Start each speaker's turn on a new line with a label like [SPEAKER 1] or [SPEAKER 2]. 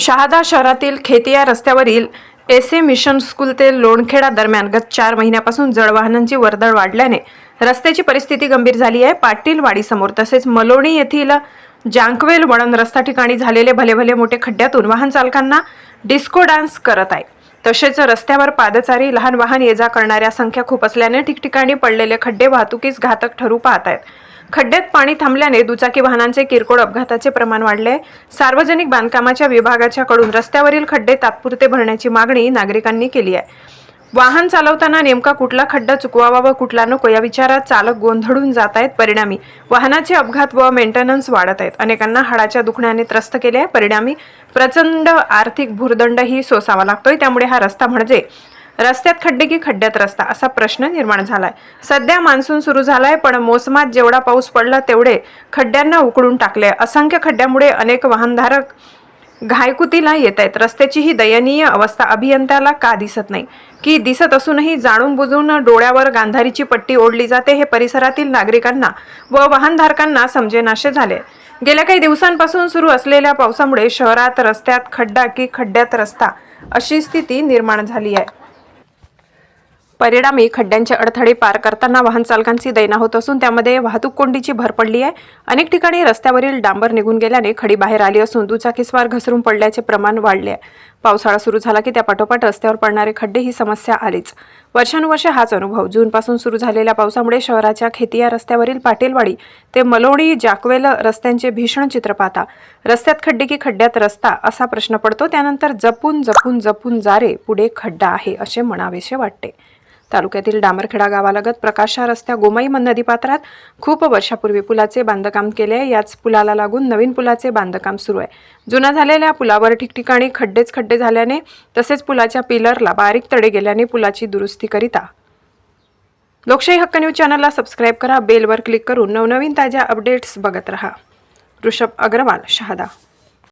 [SPEAKER 1] शहादा शहरातील खेतिया रस्त्यावरील एस ए मिशन स्कूल ते लोणखेडा दरम्यान गत चार महिन्यापासून जडवाहनांची वर्दळ वाढल्याने रस्त्याची परिस्थिती गंभीर झाली आहे. पाटील तसेच मलोणी येथील जांकवेल वळण रस्ता ठिकाणी झालेले भले भले मोठे खड्ड्यातून वाहन चालकांना डिस्को डान्स करत आहे. तसेच रस्त्यावर पादचारी लहान वाहन ये जा करणाऱ्या संख्या खूप असल्याने ठिकठिकाणी पडलेले खड्डे वाहतुकीस घातक ठरू पाहत आहेत. खड्ड्यात पाणी थांबल्याने दुचाकी वाहनांचे किरकोळ अपघाताचे प्रमाण वाढले. सार्वजनिक बांधकामाच्या विभागाच्याकडून रस्त्यावरील खड्डे तात्पुरते भरण्याची मागणी नागरिकांनी केली आहे. वाहन चालवताना नेमका कुठला खड्डा चुकवावा व कुठला नको या विचारात चालक गोंधळून जात आहेत परिणामी. वाहनाचे अपघात व मेंटेनन्स वाढत आहेत. अनेकांना हाडाच्या दुखण्याने त्रस्त केले आहे. परिणामी प्रचंड आर्थिक भूर्दंडही सोसावा लागतोय. त्यामुळे हा रस्ता म्हणजे रस्त्यात खड्डे की खड्ड्यात रस्ता असा प्रश्न निर्माण झालाय. सध्या मान्सून सुरू झालाय पण मोसमात जेवढा पाऊस पडला तेवढे खड्ड्यांना उकळून टाकले असंख्य खड्ड्यामुळे अनेक वाहनधारक घायकुतीला येत आहेत रस्त्याची ही दयनीय अवस्था अभियंत्याला का दिसत नाही? की दिसत असूनही जाणून बुजून डोळ्यावर गांधारीची पट्टी ओढली जाते हे परिसरातील नागरिकांना व वाहनधारकांना समजेनाशे झाले. गेल्या काही दिवसांपासून सुरू असलेल्या पावसामुळे शहरात रस्त्यात खड्डा की खड्ड्यात रस्ता अशी स्थिती निर्माण झाली आहे. परिणामी खड्ड्यांचे अडथळे पार करताना वाहन चालकांची दैना होत असून त्यामध्ये वाहतूक कोंडीची भर पडली आहे. अनेक ठिकाणी रस्त्यावरील डांबर निघून गेल्याने खडी बाहेर आली असून दुचाकीस्वार घसरून पडल्याचे प्रमाण वाढले आहे. पावसाळा सुरू झाला की त्यापाठोपाठ रस्त्यावर पडणारे खड्डे ही समस्या आलीच. वर्षानुवर्षे हाच अनुभव जूनपासून सुरू झालेल्या पावसामुळे शहराच्या खेतिया रस्त्यावरील पाटीलवाडी ते मलोणी जाकवेल रस्त्यांचे भीषण चित्र पाहता. रस्त्यात खड्डे की खड्ड्यात रस्ता असा प्रश्न पडतो त्यानंतर जपून जपून जपून जारे पुढे खड्डा आहे असे म्हणावेसे वाटते. तालुक्यातील डांबरखेडा गावालगत प्रकाशा रस्त्या गोमाई नदीपात्रात खूप वर्षापूर्वी पुलाचे बांधकाम केले आहे. याच पुलाला लागून नवीन पुलाचे बांधकाम सुरू आहे. जुना झालेल्या पुलावर ठिकठिकाणी खड्डेच खड्डे झाल्याने तसेच पुलाच्या पिलरला बारीक तडे गेल्याने पुलाची दुरुस्ती करिता. लोकशाही हक्क न्यूज चॅनलला सबस्क्राईब करा. बेलवर क्लिक करून नवनवीन ताज्या अपडेट्स बघत रहा. ऋषभ अग्रवाल शहादा.